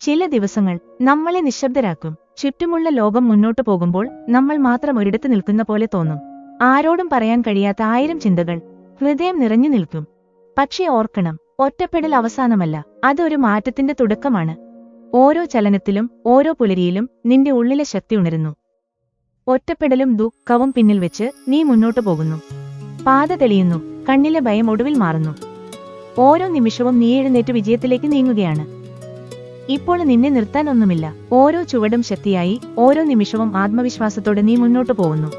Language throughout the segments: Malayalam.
ചില ദിവസങ്ങൾ നമ്മളെ നിശബ്ദരാക്കും. ചുറ്റുമുള്ള ലോകം മുന്നോട്ടു പോകുമ്പോൾ നമ്മൾ മാത്രം ഒരിടത്ത് നിൽക്കുന്ന പോലെ തോന്നും. ആരോടും പറയാൻ കഴിയാത്ത ആയിരം ചിന്തകൾ ഹൃദയം നിറഞ്ഞു നിൽക്കും. പക്ഷേ ഓർക്കണം ഒറ്റപ്പെടൽ അവസാനമല്ല അതൊരു മാറ്റത്തിന്റെ തുടക്കമാണ്. ഓരോ ചലനത്തിലും ഓരോ പുലരിയിലും നിന്റെ ഉള്ളിലെ ശക്തി ഉണരുന്നു. ഒറ്റപ്പെടലും ദുഃഖവും പിന്നിൽ വെച്ച് നീ മുന്നോട്ടു പോകുന്നു. പാത തെളിയുന്നു കണ്ണിലെ ഭയം ഒടുവിൽ മാറുന്നു. ഓരോ നിമിഷവും നീ എഴുന്നേറ്റ് വിജയത്തിലേക്ക് നീങ്ങുകയാണ്. ഇപ്പോൾ നിന്നെ നിർത്താൻ ഒന്നുമില്ല ഓരോ ചുവടും ശക്തിയായി ഓരോ നിമിഷവും ആത്മവിശ്വാസത്തോടെ നീ മുന്നോട്ടു പോകുന്നു.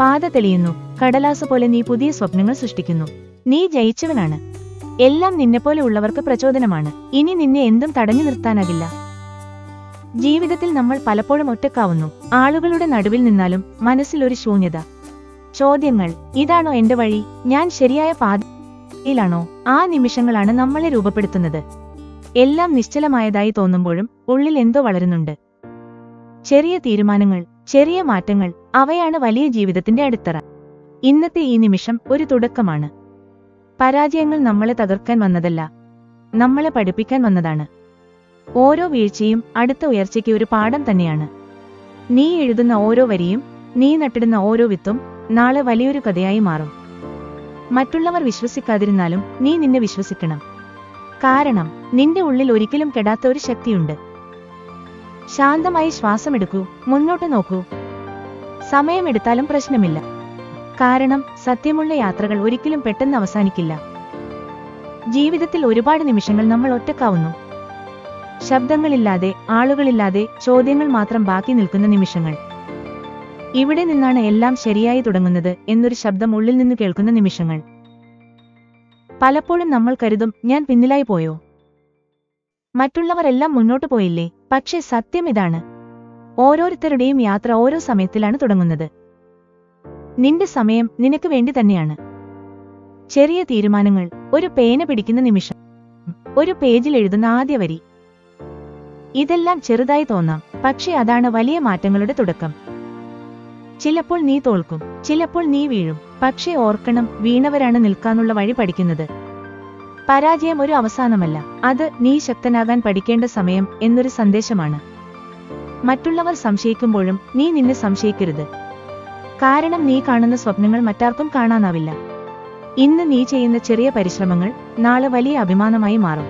പാത തെളിയുന്നു. കടലാസ് പോലെ നീ പുതിയ സ്വപ്നങ്ങൾ സൃഷ്ടിക്കുന്നു. നീ ജയിച്ചവനാണ്. എല്ലാം നിന്നെപ്പോലെ ഉള്ളവർക്ക് പ്രചോദനമാണ്. ഇനി നിന്നെ എന്തും തടഞ്ഞു നിർത്താനാകില്ല. ജീവിതത്തിൽ നമ്മൾ പലപ്പോഴും ഒറ്റക്കാവുന്നു. ആളുകളുടെ നടുവിൽ നിന്നാലും മനസ്സിൽ ഒരു ശൂന്യത. ചോദ്യങ്ങൾ ഇതാണോ എന്റെ വഴി? ഞാൻ ശരിയായ പാതയിലാണോ ആ നിമിഷങ്ങളാണ് നമ്മളെ രൂപപ്പെടുത്തുന്നത്. എല്ലാം നിശ്ചലമായതായി തോന്നുമ്പോഴും ഉള്ളിൽ എന്തോ വളരുന്നുണ്ട്. ചെറിയ തീരുമാനങ്ങൾ ചെറിയ മാറ്റങ്ങൾ അവയാണ് വലിയ ജീവിതത്തിന്റെ അടിത്തറ. ഇന്നത്തെ ഈ നിമിഷം ഒരു തുടക്കമാണ്. പരാജയങ്ങൾ നമ്മളെ തകർക്കാൻ വന്നതല്ല നമ്മളെ പഠിപ്പിക്കാൻ വന്നതാണ്. ഓരോ വീഴ്ചയും അടുത്ത ഉയർച്ചയ്ക്ക് ഒരു പാഠം തന്നെയാണ്. നീ എഴുതുന്ന ഓരോ വരിയും നീ നട്ടിടുന്ന ഓരോ വിത്തും നാളെ വലിയൊരു കഥയായി മാറും. മറ്റുള്ളവർ വിശ്വസിക്കാതിരുന്നാലും നീ നിന്നെ വിശ്വസിക്കണം. കാരണം നിന്റെ ഉള്ളിൽ ഒരിക്കലും കെടാത്ത ഒരു ശക്തിയുണ്ട്. ശാന്തമായി ശ്വാസമെടുക്കൂ മുന്നോട്ട് നോക്കൂ. സമയമെടുത്താലും പ്രശ്നമില്ല. കാരണം സത്യമുള്ള യാത്രകൾ ഒരിക്കലും പെട്ടെന്ന് അവസാനിക്കില്ല. ജീവിതത്തിൽ ഒരുപാട് നിമിഷങ്ങൾ നമ്മൾ ഒറ്റക്കാവുന്നു. ശബ്ദങ്ങളില്ലാതെ ആളുകളില്ലാതെ ചോദ്യങ്ങൾ മാത്രം ബാക്കി നിൽക്കുന്ന നിമിഷങ്ങൾ. ഇവിടെ നിന്നാണ് എല്ലാം ശരിയായി തുടങ്ങുന്നത് എന്നൊരു ശബ്ദം ഉള്ളിൽ നിന്ന് കേൾക്കുന്ന നിമിഷങ്ങൾ. പലപ്പോഴും നമ്മൾ കരുതും ഞാൻ പിന്നിലായി പോയോ? മറ്റുള്ളവരെല്ലാം മുന്നോട്ട് പോയില്ലേ? പക്ഷേ സത്യം ഇതാണ്. ഓരോരുത്തരുടെയും യാത്ര ഓരോ സമയത്തിലാണ് തുടങ്ങുന്നത്. നിന്റെ സമയം നിനക്ക് വേണ്ടി തന്നെയാണ്. ചെറിയ തീരുമാനങ്ങൾ ഒരു പേന പിടിക്കുന്ന നിമിഷം ഒരു പേജിൽ എഴുതുന്ന ആദ്യ വരി. ഇതെല്ലാം ചെറുതായി തോന്നാം പക്ഷേ അതാണ് വലിയ മാറ്റങ്ങളുടെ തുടക്കം. ചിലപ്പോൾ നീ തോൽക്കും ചിലപ്പോൾ നീ വീഴും. പക്ഷേ ഓർക്കണം വീണവരാണ് നിൽക്കാനുള്ള വഴി പഠിക്കുന്നത്. പരാജയം ഒരു അവസാനമല്ല. അത് നീ ശക്തനാകാൻ പഠിക്കേണ്ട സമയം എന്നൊരു സന്ദേശമാണ്. മറ്റുള്ളവർ സംശയിക്കുമ്പോഴും നീ നിന്നെ സംശയിക്കരുത്. കാരണം നീ കാണുന്ന സ്വപ്നങ്ങൾ മറ്റാർക്കും കാണാനാവില്ല. ഇന്ന് നീ ചെയ്യുന്ന ചെറിയ പരിശ്രമങ്ങൾ നാളെ വലിയ അഭിമാനമായി മാറും.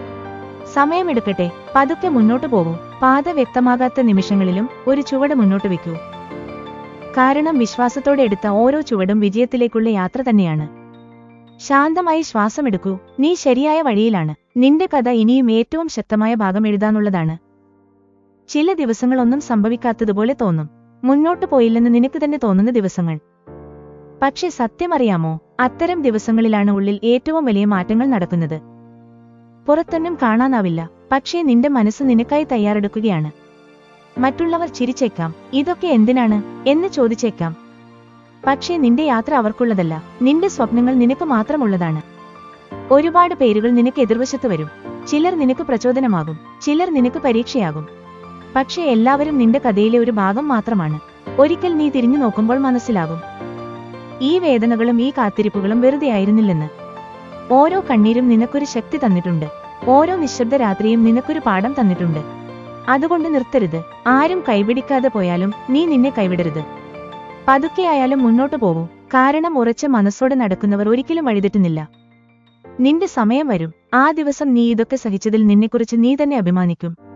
സമയമെടുക്കട്ടെ പതുക്കെ മുന്നോട്ടു പോകൂ. പാത വ്യക്തമാകാത്ത നിമിഷങ്ങളിലും ഒരു ചുവട് മുന്നോട്ട് വെക്കൂ കാരണം വിശ്വാസത്തോടെ എടുത്ത ഓരോ ചുവടും വിജയത്തിലേക്കുള്ള യാത്ര തന്നെയാണ്. ശാന്തമായി ശ്വാസമെടുക്കൂ. നീ ശരിയായ വഴിയിലാണ്. നിന്റെ കഥ ഇനിയും ഏറ്റവും ശക്തമായ ഭാഗം എഴുതാനുള്ളതാണ്. ചില ദിവസങ്ങളൊന്നും സംഭവിക്കാത്തതുപോലെ തോന്നും. മുന്നോട്ടു പോയില്ലെന്ന് നിനക്ക് തന്നെ തോന്നുന്ന ദിവസങ്ങൾ. പക്ഷെ സത്യമറിയാമോ? അത്തരം ദിവസങ്ങളിലാണ് ഉള്ളിൽ ഏറ്റവും വലിയ മാറ്റങ്ങൾ നടക്കുന്നത്. പുറത്തൊന്നും കാണാനാവില്ല. പക്ഷേ നിന്റെ മനസ്സ് നിനക്കായി തയ്യാറെടുക്കുകയാണ്. മറ്റുള്ളവർ ചിരിച്ചേക്കാം. ഇതൊക്കെ എന്തിനാണ്? എന്ന് ചോദിച്ചേക്കാം. പക്ഷേ നിന്റെ യാത്ര അവർക്കുള്ളതല്ല. നിന്റെ സ്വപ്നങ്ങൾ നിനക്ക് മാത്രമുള്ളതാണ്. ഒരുപാട് പേരുകൾ നിനക്ക് എതിർവശത്ത് വരും. ചിലർ നിനക്ക് പ്രചോദനമാകും. ചിലർ നിനക്ക് പരീക്ഷയാകും. പക്ഷേ എല്ലാവരും നിന്റെ കഥയിലെ ഒരു ഭാഗം മാത്രമാണ്. ഒരിക്കൽ നീ തിരിഞ്ഞു നോക്കുമ്പോൾ മനസ്സിലാകും. ഈ വേദനകളും ഈ കാത്തിരിപ്പുകളും വെറുതെ ആയിരുന്നില്ലെന്ന്. ഓരോ കണ്ണീരും നിനക്കൊരു ശക്തി തന്നിട്ടുണ്ട്. ഓരോ നിശബ്ദ രാത്രിയും നിനക്കൊരു പാഠം തന്നിട്ടുണ്ട്. അതുകൊണ്ട് നിർത്തരുത്. ആരും കൈപിടിക്കാതെ പോയാലും നീ നിന്നെ കൈവിടരുത്. പതുക്കെയായാലും മുന്നോട്ടു പോകൂ കാരണം ഉറച്ച മനസ്സോടെ നടക്കുന്നവർ ഒരിക്കലും വഴിതെറ്റുന്നില്ല. നിന്റെ സമയം വരും. ആ ദിവസം നീ ഇതൊക്കെ സഹിച്ചതിൽ നിന്നെക്കുറിച്ച് നീ തന്നെ അഭിമാനിക്കും.